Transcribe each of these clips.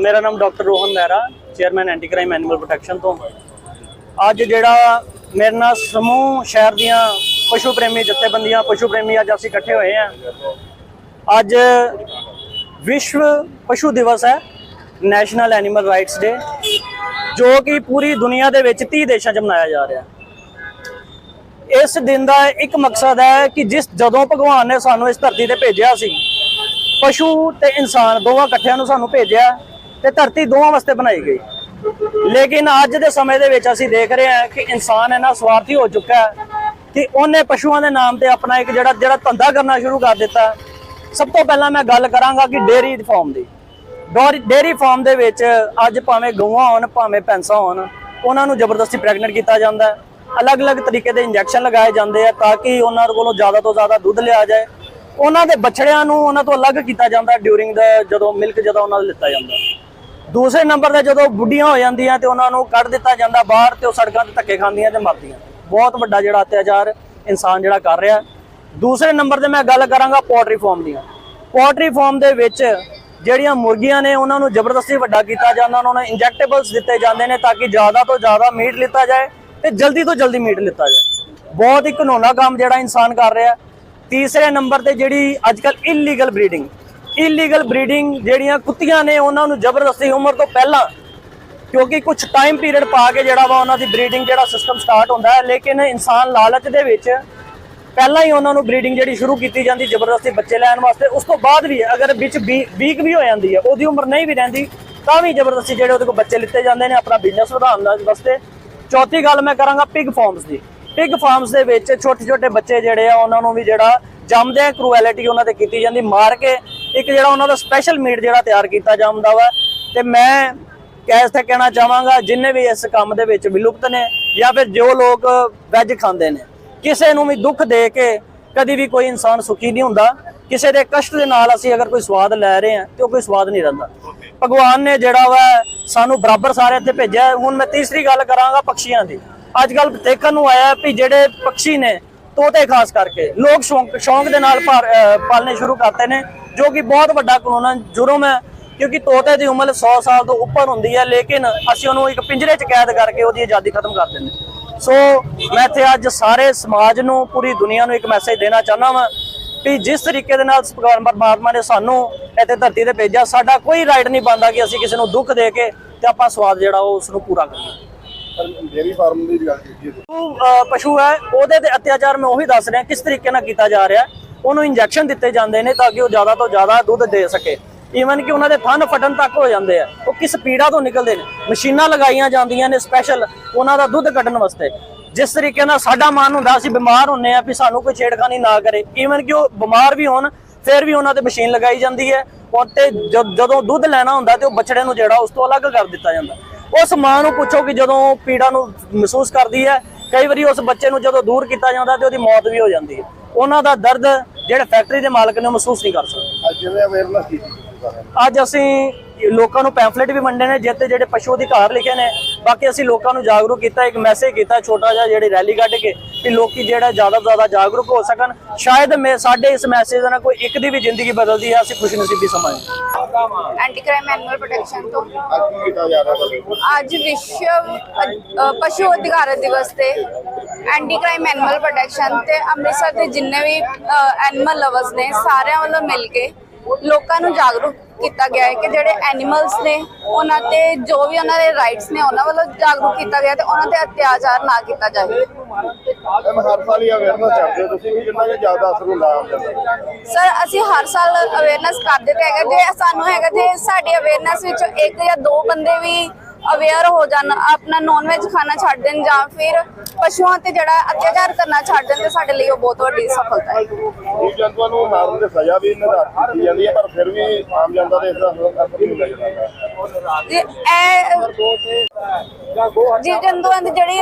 ਮੇਰਾ ਨਾਮ doctor Rohan Mehra, chairman anti crime animal protection ਤੋਂ। ਅੱਜ ਜਿਹੜਾ ਮੇਰੇ ਨਾਲ ਸਮੂਹ ਸ਼ਹਿਰ ਦੀਆਂ ਪਸ਼ੂ ਪ੍ਰੇਮੀ ਜਥੇਬੰਦੀਆਂ, ਪਸ਼ੂ ਪ੍ਰੇਮੀ ਅੱਜ ਅਸੀਂ ਇਕੱਠੇ ਹੋਏ ਹਾਂ। ਅੱਜ ਵਿਸ਼ਵ ਪਸ਼ੂ ਦਿਵਸ ਹੈ, ਨੈਸ਼ਨਲ ਐਨੀਮਲ ਰਾਈਟਸ ਡੇ, ਜੋ ਕਿ ਪੂਰੀ ਦੁਨੀਆ ਦੇ ਵਿੱਚ 30 ਦੇਸ਼ਾਂ 'ਚ ਮਨਾਇਆ ਜਾ ਰਿਹਾ। ਇਸ ਦਿਨ ਦਾ ਇੱਕ ਮਕਸਦ ਹੈ ਕਿ ਜਿਸ, ਜਦੋਂ ਭਗਵਾਨ ਨੇ ਸਾਨੂੰ ਇਸ ਧਰਤੀ ਤੇ ਭੇਜਿਆ ਸੀ ਪਸ਼ੂ ਤੇ ਇਨਸਾਨ ਦੋਵਾਂ ਇਕੱਠਿਆਂ ਨੂੰ ਸਾਨੂੰ ਭੇਜਿਆ ਤੇ ਧਰਤੀ ਦੋਵਾਂ ਵਾਸਤੇ ਬਣਾਈ ਗਈ। ਲੇਕਿਨ ਅੱਜ ਦੇ ਸਮੇਂ ਦੇ ਵਿੱਚ ਅਸੀਂ ਦੇਖ ਰਹੇ ਹਾਂ ਕਿ ਇਨਸਾਨ ਇੰਨਾ ਸਵਾਰਥੀ ਹੋ ਚੁੱਕਾ ਹੈ ਕਿ ਉਹਨੇ ਪਸ਼ੂਆਂ ਦੇ ਨਾਮ ਤੇ ਆਪਣਾ ਇੱਕ ਜਿਹੜਾ ਜਿਹੜਾ ਧੰਦਾ ਕਰਨਾ ਸ਼ੁਰੂ ਕਰ ਦਿੱਤਾ। ਸਭ ਤੋਂ ਪਹਿਲਾਂ ਮੈਂ ਗੱਲ ਕਰਾਂਗਾ ਕਿ ਡੇਰੀ ਫਾਰਮ ਦੀ। ਡੋਰੀ- ਡੇਅਰੀ ਫਾਰਮ ਦੇ ਵਿੱਚ ਅੱਜ ਭਾਵੇਂ ਗਊਆਂ ਹੋਣ, ਭਾਵੇਂ ਭੈਂਸਾਂ ਹੋਣ, ਉਹਨਾਂ ਨੂੰ ਜ਼ਬਰਦਸਤੀ ਪ੍ਰੈਗਨੈਂਟ ਕੀਤਾ ਜਾਂਦਾ ਹੈ। ਅਲੱਗ-ਅਲੱਗ ਤਰੀਕੇ ਦੇ ਇੰਜੈਕਸ਼ਨ ਲਗਾਏ ਜਾਂਦੇ ਆ ਤਾਂ ਕਿ ਉਹਨਾਂ ਕੋਲੋਂ ਜ਼ਿਆਦਾ ਤੋਂ ਜ਼ਿਆਦਾ ਦੁੱਧ ਲਿਆ ਜਾਏ। ਉਹਨਾਂ ਦੇ ਬਛੜਿਆਂ ਨੂੰ ਉਹਨਾਂ ਤੋਂ ਅਲੱਗ ਕੀਤਾ ਜਾਂਦਾ ਡਿਊਰਿੰਗ ਦਾ ਜਦੋਂ ਮਿਲਕ ਜਦੋਂ ਉਹਨਾਂ ਨੂੰ ਦਿੱਤਾ ਜਾਂਦਾ। ਦੂਸਰੇ ਨੰਬਰ ਤੇ ਜਦੋਂ ਬੁੱਢੀਆਂ ਹੋ ਜਾਂਦੀਆਂ ਤੇ ਉਹਨਾਂ ਨੂੰ ਕੱਢ ਦਿੱਤਾ ਜਾਂਦਾ ਬਾਹਰ ਤੇ ਉਹ ਸੜਕਾਂ ਤੇ ਧੱਕੇ ਖਾਂਦੀਆਂ ਤੇ ਮਰਦੀਆਂ। ਬਹੁਤ ਵੱਡਾ ਜਿਹੜਾ ਅਤਿਆਚਾਰ ਇਨਸਾਨ ਜਿਹੜਾ ਕਰ ਰਿਹਾ। ਦੂਸਰੇ ਨੰਬਰ ਤੇ ਮੈਂ ਗੱਲ ਕਰਾਂਗਾ ਪੋਲਟਰੀ ਫਾਰਮ ਦੀਆਂ। ਪੋਲਟਰੀ ਫਾਰਮ ਦੇ ਵਿੱਚ ਜਿਹੜੀਆਂ ਮੁਰਗੀਆਂ ਨੇ ਉਹਨਾਂ ਨੂੰ ਜ਼ਬਰਦਸਤੀ ਵੱਡਾ ਕੀਤਾ ਜਾਂਦਾ, ਉਹਨਾਂ ਨੂੰ ਇੰਜੈਕਟੇਬਲਸ ਦਿੱਤੇ ਜਾਂਦੇ ਨੇ ਤਾਂ ਕਿ ਜ਼ਿਆਦਾ ਤੋਂ ਜ਼ਿਆਦਾ ਮੀਟ ਲਿੱਤਾ ਜਾਏ ਤੇ ਜਲਦੀ ਤੋਂ ਜਲਦੀ ਮੀਟ ਲਿੱਤਾ ਜਾਏ। ਬਹੁਤ ਹੀ ਘਨੋਨਾ ਕੰਮ ਜਿਹੜਾ ਇਨਸਾਨ ਕਰ ਰਿਹਾ। ਤੀਸਰੇ ਨੰਬਰ ਤੇ ਜਿਹੜੀ ਅੱਜਕੱਲ ਇਲੀਗਲ ਬਰੀਡਿੰਗ ਇਲੀਗਲ ਬਰੀਡਿੰਗ ਜਿਹੜੀਆਂ ਕੁੱਤੀਆਂ ਨੇ ਉਹਨਾਂ ਨੂੰ ਜ਼ਬਰਦਸਤੀ ਉਮਰ ਤੋਂ ਪਹਿਲਾਂ, ਕਿਉਂਕਿ ਕੁਝ ਟਾਈਮ ਪੀਰੀਅਡ ਪਾ ਕੇ ਜਿਹੜਾ ਵਾ ਉਹਨਾਂ ਦੀ ਬਰੀਡਿੰਗ ਜਿਹੜਾ ਸਿਸਟਮ ਸਟਾਰਟ ਹੁੰਦਾ ਹੈ, ਲੇਕਿਨ ਇਨਸਾਨ ਲਾਲਚ ਦੇ ਵਿੱਚ ਪਹਿਲਾਂ ਹੀ ਉਹਨਾਂ ਨੂੰ ਬਰੀਡਿੰਗ ਜਿਹੜੀ ਸ਼ੁਰੂ ਕੀਤੀ ਜਾਂਦੀ ਜ਼ਬਰਦਸਤੀ ਬੱਚੇ ਲੈਣ ਵਾਸਤੇ। ਉਸ ਤੋਂ ਬਾਅਦ ਵੀ ਅਗਰ ਵਿੱਚ ਵੀਕ ਵੀ ਹੋ ਜਾਂਦੀ ਹੈ, ਉਹਦੀ ਉਮਰ ਨਹੀਂ ਵੀ ਰਹਿੰਦੀ, ਤਾਂ ਵੀ ਜ਼ਬਰਦਸਤੀ ਜਿਹੜੇ ਉਹਦੇ ਕੋਲ ਬੱਚੇ ਲਿੱਤੇ ਜਾਂਦੇ ਨੇ ਆਪਣਾ ਬਿਜ਼ਨਸ ਵਧਾਉਣ ਵਾਸਤੇ। ਚੌਥੀ ਗੱਲ ਮੈਂ ਕਰਾਂਗਾ ਪਿਗ ਫਾਰਮਸ ਦੀ। ਪਿਗ ਫਾਰਮਸ ਦੇ ਵਿੱਚ ਛੋਟੇ ਛੋਟੇ ਬੱਚੇ ਜਿਹੜੇ ਆ, ਉਹਨਾਂ ਨੂੰ ਵੀ ਜਿਹੜਾ ਜੰਮਦੇ ਆ ਕਰੂਐਲਿਟੀ ਉਹਨਾਂ ਤੇ ਕੀਤੀ ਜਾਂਦੀ, ਮਾਰ ਕੇ ਇੱਕ ਜਿਹੜਾ ਉਹਨਾਂ ਦਾ ਸਪੈਸ਼ਲ ਮੀਟ ਜਿਹੜਾ ਤਿਆਰ ਕੀਤਾ ਜਾਂਦਾ ਵਾ। ਤੇ ਮੈਂ ਕੈਸ ਤੇ ਕਹਿਣਾ ਚਾਹਾਂਗਾ, ਜਿੰਨੇ ਵੀ ਇਸ ਕੰਮ ਦੇ ਵਿੱਚ ਵਿਲੁਪਤ ਨੇ ਜਾਂ ਫਿਰ ਜੋ ਲੋਕ ਵੈਜ ਖਾਂਦੇ ਨੇ, ਕਿਸੇ ਨੂੰ ਵੀ ਦੁੱਖ ਦੇ ਕੇ ਕਦੀ ਵੀ ਕੋਈ ਇਨਸਾਨ ਸੁਖੀ ਨਹੀਂ ਹੁੰਦਾ। ਕਿਸੇ ਦੇ ਕਸ਼ਟ ਦੇ ਨਾਲ ਅਸੀਂ ਅਗਰ ਕੋਈ ਸਵਾਦ ਲੈ ਰਹੇ ਹਾਂ, ਤੇ ਉਹ ਕੋਈ ਸਵਾਦ ਨਹੀਂ ਰਹਿੰਦਾ। ਭਗਵਾਨ ਨੇ ਜਿਹੜਾ ਵਾ ਸਾਨੂੰ ਬਰਾਬਰ ਸਾਰੇ ਇੱਥੇ ਭੇਜਿਆ, ਹੁਣ ਮੈਂ ਤੀਸਰੀ ਗੱਲ ਕਰਾਂਗਾ ਪਕਸ਼ੀਆਂ ਦੀ। ਅੱਜ ਕੱਲ ਦੇਖਣ ਨੂੰ ਆਇਆ ਵੀ ਜਿਹੜੇ ਪੰਛੀ ਨੇ ਤੋਤੇ ਖਾਸ ਕਰਕੇ, ਲੋਕ ਸ਼ੌਂਕ ਸ਼ੌਂਕ ਦੇ ਨਾਲ ਪਾਰ- ਪਾਲਣੇ ਸ਼ੁਰੂ ਕਰਤੇ ਨੇ, ਜੋ ਕਿ ਬਹੁਤ ਵੱਡਾ ਕਾਨੂੰਨ ਜੁਰਮ ਹੈ, ਕਿਉਂਕਿ ਤੋਤੇ ਦੀ ਉਮਰ 100 ਸਾਲ ਤੋਂ ਉੱਪਰ ਹੁੰਦੀ ਹੈ, ਲੇਕਿਨ ਅਸੀਂ ਉਹਨੂੰ ਇੱਕ ਪਿੰਜਰੇ 'ਚ ਕੈਦ ਕਰਕੇ ਉਹਦੀ ਆਜ਼ਾਦੀ ਖਤਮ ਕਰ ਦਿੰਦੇ ਸੋ ਮੈਂ ਇੱਥੇ ਅੱਜ ਸਾਰੇ ਸਮਾਜ ਨੂੰ, ਪੂਰੀ ਦੁਨੀਆ ਨੂੰ ਇੱਕ ਮੈਸੇਜ ਦੇਣਾ ਚਾਹੁੰਦਾ ਵਾਂ ਕਿ ਜਿਸ ਤਰੀਕੇ ਦੇ ਨਾਲ ਭਗਵਾਨ ਪਰਮਾਤਮਾ ਨੇ ਸਾਨੂੰ ਇੱਥੇ ਧਰਤੀ ਤੇ ਭੇਜਿਆ, ਸਾਡਾ ਕੋਈ ਰਾਈਟ ਨਹੀਂ ਬਣਦਾ ਕਿ ਅਸੀਂ ਕਿਸੇ ਨੂੰ ਦੁੱਖ ਦੇ ਕੇ ਤੇ ਆਪਾਂ ਸਵਾਦ ਜਿਹੜਾ ਉਹ ਉਸ ਨੂੰ ਪੂਰਾ ਕਰੀਏ। ਡੇਰੀ ਫਾਰਮ ਦੀ ਗੱਲ ਕੀਤੀ ਹੈ। ਪਸ਼ੂ, ਹੈ ਉਹਦੇ ਤੇ ਅਤਿਆਚਾਰ ਮੈਂ ਉਹੀ ਦੱਸ ਰਿਹਾ ਕਿਸ ਤਰੀਕੇ ਨਾਲ ਕੀਤਾ ਜਾ ਰਿਹਾ ਉਹਨੂੰ ਇੰਜੈਕਸ਼ਨ ਦਿੱਤੇ ਜਾਂਦੇ ਨੇ ਤਾਂ ਕਿ ਉਹ ਜ਼ਿਆਦਾ ਤੋਂ ਜ਼ਿਆਦਾ ਦੁੱਧ ਦੇ ਸਕੇ। ਈਵਨ ਕਿ ਉਹਨਾਂ ਦੇ ਥਣ ਫਟਣ ਤੱਕ ਹੋ ਜਾਂਦੇ ਆ। ਉਹ ਕਿਸ ਪੀੜਾ ਤੋਂ ਨਿਕਲਦੇ ਨੇ? ਮਸ਼ੀਨਾਂ ਲਗਾਈਆਂ ਜਾਂਦੀਆਂ ਨੇ ਸਪੈਸ਼ਲ ਉਹਨਾਂ ਦਾ ਦੁੱਧ ਕੱਢਣ ਵਾਸਤੇ। ਜਿਸ ਤਰੀਕੇ ਨਾਲ ਸਾਡਾ ਮਨ ਹੁੰਦਾ ਅਸੀਂ ਬਿਮਾਰ ਹੁੰਨੇ ਆ ਵੀ ਸਾਨੂੰ ਕੋਈ ਛੇੜਖਾਨੀ ਨਾ ਕਰੇ। ਈਵਨ ਕਿ ਉਹ ਬਿਮਾਰ ਵੀ ਹੋਣ ਫਿਰ ਵੀ ਉਹਨਾਂ ਤੇ ਮਸ਼ੀਨ ਲਗਾਈ ਜਾਂਦੀ ਹੈ। ਉਹ ਤੇ ਜਦ- ਜਦੋਂ ਦੁੱਧ ਲੈਣਾ ਹੁੰਦਾ ਤੇ ਉਹ ਬਛੜੇ ਨੂੰ ਜਿਹੜਾ ਉਸ ਤੋਂ ਅਲੱਗ ਕਰ ਦਿੱਤਾ ਜਾਂਦਾ। ਉਸ ਮਾਂ ਨੂੰ ਪੁੱਛੋ ਕਿ ਜਦੋਂ ਪੀੜਾ ਨੂੰ ਮਹਿਸੂਸ ਕਰਦੀ ਹੈ ਕਈ ਵਾਰੀ ਉਸ ਬੱਚੇ ਨੂੰ ਜਦੋਂ ਦੂਰ ਕੀਤਾ ਜਾਂਦਾ ਤੇ ਉਹਦੀ ਮੌਤ ਵੀ ਹੋ ਜਾਂਦੀ ਹੈ। ਉਹਨਾਂ ਦਾ ਦਰਦ ਜਿਹੜੇ ਫੈਕਟਰੀ ਦੇ ਮਾਲਕ ਨੇ ਮਹਿਸੂਸ ਨਹੀਂ ਕਰ ਸਕਦੇ। ਅੱਜ ਜਿਵੇਂ ਅਵੇਅਰਨੈਸ ਕੀਤੀ ਅੱਜ ਅਸੀਂ ਲੋਕਾਂ ਨੂੰ ਪੈਂਫਲੇਟ ਵੀ ਵੰਡੇ ਨੇ ਜਿੱਤੇ ਜਿਹੜੇ ਪਸ਼ੂ ਅਧਿਕਾਰ ਲਿਖੇ ਨੇ ਬਾਕੀ ਅਸੀਂ ਲੋਕਾਂ ਨੂੰ ਜਾਗਰੂਕ ਕੀਤਾ ਇੱਕ ਮੈਸੇਜ ਕੀਤਾ ਛੋਟਾ ਜਿਹਾ ਜਿਹੜੀ ਰੈਲੀ ਕੱਢ ਕੇ ਕਿ ਲੋਕੀ ਜਿਹੜਾ ਜ਼ਿਆਦਾ ਜ਼ਿਆਦਾ ਜਾਗਰੂਕ ਹੋ ਸਕਣ। ਸ਼ਾਇਦ ਮੈਂ ਸਾਡੇ ਇਸ ਮੈਸੇਜ ਨਾਲ ਕੋਈ ਇੱਕ ਦੀ ਵੀ ਜ਼ਿੰਦਗੀ ਬਦਲਦੀ ਹੈ ਅਸੀਂ ਖੁਸ਼ਨਸੀਬੀ ਸਮਝਦੇ ਐਂਟੀ ਕ੍ਰਾਈਮ ਐਨੀਮਲ ਪ੍ਰੋਟੈਕਸ਼ਨ ਤੋਂ। ਅੱਜ ਕੀ ਕੀਤਾ ਜਾ ਰਿਹਾ ਤੁਹਾਡੇ ਕੋਲ ਅੱਜ ਵਿਸ਼ਵ ਪਸ਼ੂ ਅਧਿਕਾਰ ਦਿਵਸ ਤੇ ਐਂਟੀ ਕ੍ਰਾਈਮ ਐਨੀਮਲ ਪ੍ਰੋਟੈਕਸ਼ਨ ਤੇ ਅੰਮ੍ਰਿਤਸਰ ਦੇ ਜਿੰਨੇ ਵੀ ਐਨੀਮਲ ਲਵਰਸ ਨੇ ਸਾਰਿਆਂ ਵੱਲੋਂ ਮਿਲ ਕੇ ਲੋਕਾਂ ਨੂੰ ਜਾਗਰੂਕ ਕੀਤਾ ਗਿਆ ਹੈ ਕਿ ਜਿਹੜੇ ਐਨੀਮਲਸ ਨੇ ਉਹਨਾਂ ਤੇ ਜੋ ਵੀ ਉਹਨਾਂ ਦੇ ਰਾਈਟਸ ਨੇ ਉਹਨਾਂ ਵੱਲੋਂ ਜਾਗਰੂਕ ਕੀਤਾ ਗਿਆ ਤੇ ਉਹਨਾਂ ਤੇ ਅਤਿਆਚਾਰ ਨਾ ਕੀਤਾ ਜਾਵੇ ਮੈਂ ਹਰ ਸਾਲ ਹੀ ਅਵੇਅਰਨੈਸ ਕਰਦੇ ਹੋ ਤੁਸੀਂ ਵੀ ਕਿੰਨਾ ਕੁ ਜ਼ਿਆਦਾ ਅਸਰ ਹੁੰਦਾ ਆਮ ਜਨਤਾ ਤੇ? ਸਰ ਅਸੀਂ ਹਰ ਸਾਲ ਅਵੇਅਰਨੈਸ ਕਰਦੇ ਤੇ ਹੈਗੇ ਜੇ ਸਾਨੂੰ ਹੈਗਾ ਜੇ ਸਾਡੀ ਅਵੇਅਰਨੈਸ ਵਿੱਚ ਇੱਕ ਜਾਂ ਦੋ ਬੰਦੇ ਵੀ ਅਵੇਅਰ ਹੋ ਜਾਣ ਆਪਣਾ ਨੌਨ ਵੈਜ ਖਾਣਾ ਛੱਡ ਦੇਣ ਜਾਂ ਫਿਰ ਪਸ਼ੂਆਂ ਤੇ ਜਿਹੜਾ ਅਤਿਆਚਾਰ ਕਰਨਾ ਛੱਡ ਦੇਣ ਤੇ ਸਾਡੇ ਲਈ ਉਹ ਬਹੁਤ ਵੱਡੀ ਸਫਲਤਾ ਹੈ। ਜੀਵ ਜੰਤੂਆਂ ਨੂੰ ਮਾਰਨ ਦੀ ਸਜ਼ਾ ਵੀ ਨਿਰਧਾਰਤ ਕੀਤੀ ਜਾਂਦੀ ਹੈ ਪਰ ਫਿਰ ਵੀ ਆਮ ਜਨਤਾ ਦੇ ਇਸ ਦਾ ਅਸਰ ਨਹੀਂ ਹੁੰਦਾ ਜਾਂਦਾ ਜੀ ਇਹ ਜੀਵ ਜੰਤੂਆਂ ਦੀ ਜਿਹੜੀ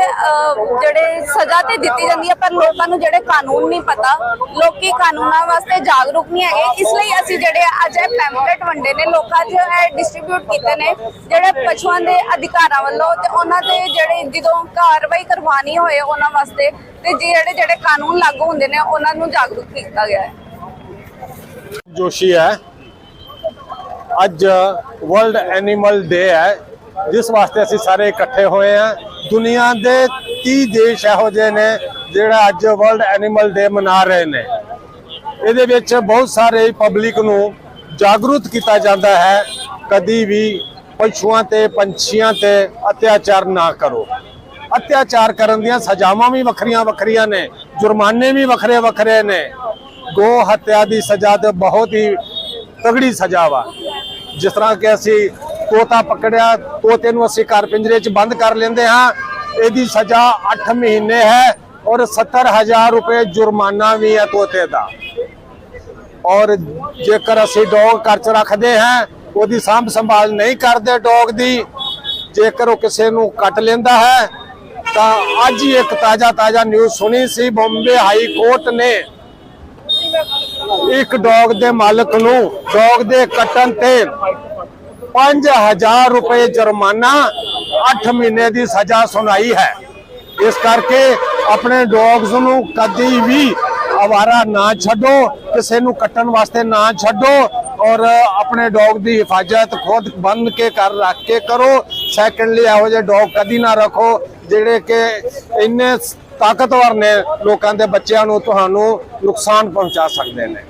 ਜਿਹੜੇ ਸਜ਼ਾ ਤੇ ਦਿੱਤੀ ਜਾਂਦੀ ਹੈ ਪਰ ਲੋਕਾਂ ਨੂੰ ਜਿਹੜੇ ਕਾਨੂੰਨ ਨਹੀਂ ਪਤਾ ਲੋਕੀ ਕਾਨੂੰਨਾਂ ਵਾਸਤੇ ਜਾਗਰੂਕ ਨਹੀਂ ਹੈਗੇ। ਇਸ ਲਈ ਅਸੀਂ ਜਿਹੜੇ ਅੱਜ ਇਹ ਪੈਂਫਲੇਟ ਵੰਡੇ ਨੇ ਲੋਕਾਂ 'ਚ ਇਹ ਡਿਸਟ੍ਰੀਬਿਊਟ ਕੀਤੇ ਨੇ ਜਿਹੜੇ ਪਸ਼ੂਆਂ ਦੇ ਅਧਿਕਾਰਾਂ ਵੱਲੋਂ ਤੇ ਉਹਨਾਂ ਤੇ ਜਿਹੜੇ ਜਦੋਂ ਕਾਰਵਾਈ ਕਰਵਾਣੀ ਹੋਏ ਉਹਨਾਂ ਵਾਸਤੇ ਤੇ ਜਿਹੜੇ ਜਿਹੜੇ ਕਾਨੂੰਨ ਲਾਗੂ ਹੁੰਦੇ ਨੇ ਉਹਨਾਂ ਨੂੰ ਜਾਗਰੂਕ ਕੀਤਾ ਗਿਆ ਹੈ। ਜੋਸ਼ੀ ਹੈ। ਅੱਜ ਵਰਲਡ ਐਨੀਮਲ ਡੇ ਹੈ। ਜਿਸ ਵਾਸਤੇ ਅਸੀਂ ਸਾਰੇ ਇਕੱਠੇ ਹੋਏ ਆ ਦੁਨੀਆ ਦੇ 30 ਦੇਸ਼ ਇਹੋ ਜਿਹੇ ਨੇ ਜਿਹੜਾ ਅੱਜ ਵਰਲਡ ਐਨੀਮਲ ਡੇ ਮਨਾ ਰਹੇ ਨੇ। ਇਹਦੇ ਵਿੱਚ ਬਹੁਤ ਸਾਰੇ ਪਬਲਿਕ ਨੂੰ ਜਾਗਰੂਕ ਕੀਤਾ ਜਾਂਦਾ ਹੈ। ਕਦੀ ਵੀ ਪਸ਼ੂਆਂ ਤੇ, ਪੰਛੀਆਂ ਤੇ ਅਤਿਆਚਾਰ ਨਾ ਕਰੋ। ਅਤਿਆਚਾਰ ਕਰਨ ਦੀਆਂ ਸਜ਼ਾਵਾਂ ਵੀ ਵੱਖਰੀਆਂ ਵੱਖਰੀਆਂ ਨੇ, ਜੁਰਮਾਨੇ ਵੀ ਵੱਖਰੇ ਵੱਖਰੇ ਨੇ। ਗੋ ਹੱਤਿਆ ਦੀ ਸਜ਼ਾ ਤੇ ਬਹੁਤ ਹੀ ਤਗੜੀ ਸਜ਼ਾ ਵਾ। ਜਿਸ ਤਰ੍ਹਾਂ ਕਿ ਅਸੀਂ ਤੋਤਾ ਪਕੜਿਆ, ਤੋਤੇ ਨੂੰ ਅਸੀਂ ਘਰ ਪਿੰਜਰੇ 'ਚ ਬੰਦ ਕਰ ਲੈਂਦੇ ਹਾਂ। ਇਹਦੀ ਸਜ਼ਾ 8 ਮਹੀਨੇ ਹੈ ਔਰ 70000 ਰੁਪਏ ਜੁਰਮਾਨਾ ਵੀ ਹੈ ਤੋਤੇ ਦਾ। ਔਰ ਜੇਕਰ ਅਸੀਂ ਡੌਗ ਘਰ 'ਚ ਰੱਖਦੇ ਹਾਂ ਉਹਦੀ ਸਾਂਭ ਸੰਭਾਲ ਨਹੀਂ ਕਰਦੇ ਡੌਗ ਦੀ, ਜੇਕਰ ਉਹ ਕਿਸੇ ਨੂੰ ਕੱਟ ਲੈਂਦਾ ਹੈ, ਤਾਂ ਅੱਜ ਹੀ ਇੱਕ ਤਾਜ਼ਾ ਤਾਜ਼ਾ ਨਿਊਜ਼ ਸੁਣੀ ਸੀ, ਬੰਬੇ ਹਾਈ ਕੋਰਟ ਨੇ ਇੱਕ ਡੌਗ ਦੇ ਮਾਲਕ ਨੂੰ ਡੌਗ ਦੇ ਕੱਟਣ ਤੇ 5000 ਰੁਪਏ ਜੁਰਮਾਨਾ 8 ਮਹੀਨੇ ਦੀ ਸਜ਼ਾ ਸੁਣਾਈ ਹੈ। ਇਸ ਕਰਕੇ ਆਪਣੇ ਡੌਗਸ ਨੂੰ ਕਦੀ ਵੀ ਆਵਾਰਾ ਨਾ ਛੱਡੋ, ਕਿਸੇ ਨੂੰ ਕੱਟਣ ਵਾਸਤੇ ਨਾ ਛੱਡੋ ਔਰ ਆਪਣੇ ਡੌਗ ਦੀ ਹਿਫਾਜ਼ਤ ਖੁਦ ਬੰਨ ਕੇ ਘਰ ਰੱਖ ਕੇ ਕਰੋ। ਸੈਕੰਡਲੀ ਇਹੋ ਜਿਹੇ ਡੌਗ ਕਦੀ ਨਾ ਰੱਖੋ, ਜਿਹੜੇ ਕਿ ਇੰਨੇ ਤਾਕਤਵਰ ਨੇ ਲੋਕਾਂ ਦੇ ਬੱਚਿਆਂ ਨੂੰ, ਤੁਹਾਨੂੰ ਨੁਕਸਾਨ ਪਹੁੰਚਾ ਸਕਦੇ ਨੇ।